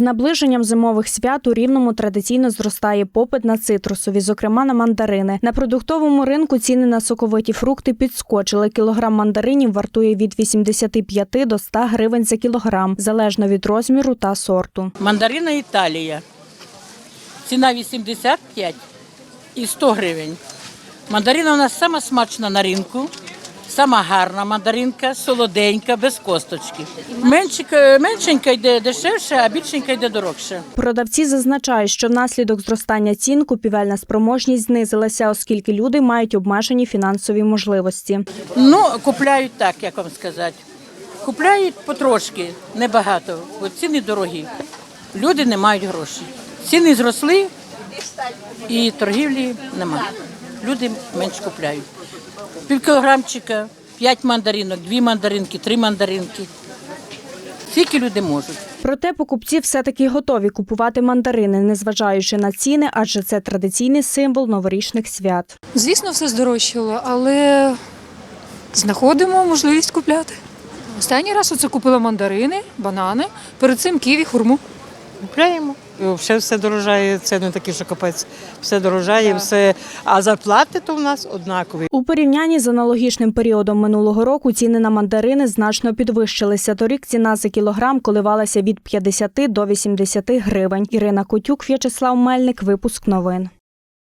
З наближенням зимових свят у рівному традиційно зростає попит на цитрусові, зокрема на мандарини. На продуктовому ринку ціни на соковиті фрукти підскочили. Кілограм мандаринів вартує від 85 до 100 гривень за кілограм, залежно від розміру та сорту. Мандарина Італія. Ціна 85 і 100 гривень. Мандарина у нас сама смачна на ринку, сама гарна мандаринка, солоденька, без косточки. Меншенька, меншенька йде дешевше, а більшенька йде дорогше. Продавці зазначають, що внаслідок зростання цін купівельна спроможність знизилася, оскільки люди мають обмежені фінансові можливості. Ну, купляють так, як вам сказати. Купляють потрошки, небагато, бо ціни дорогі. Люди не мають грошей. Ціни зросли і торгівлі немає. Люди менш купляють. Пів кілограмчика, п'ять мандаринок, дві мандаринки, три мандаринки. Скільки люди можуть. Проте покупці все-таки готові купувати мандарини, незважаючи на ціни, адже це традиційний символ новорічних свят. Звісно, все здорожчало, але знаходимо можливість купляти. Останній раз оце купила мандарини, банани, перед цим ківі, хурму. Купляємо. І Взагалі все дорожає, це не такий, що капець. Все дорожає, все. А зарплати то в нас однакові. У порівнянні з аналогічним періодом минулого року ціни на мандарини значно підвищилися. Торік ціна за кілограм коливалася від 50 до 80 гривень. Ірина Котюк, В'ячеслав Мельник. Випуск новин.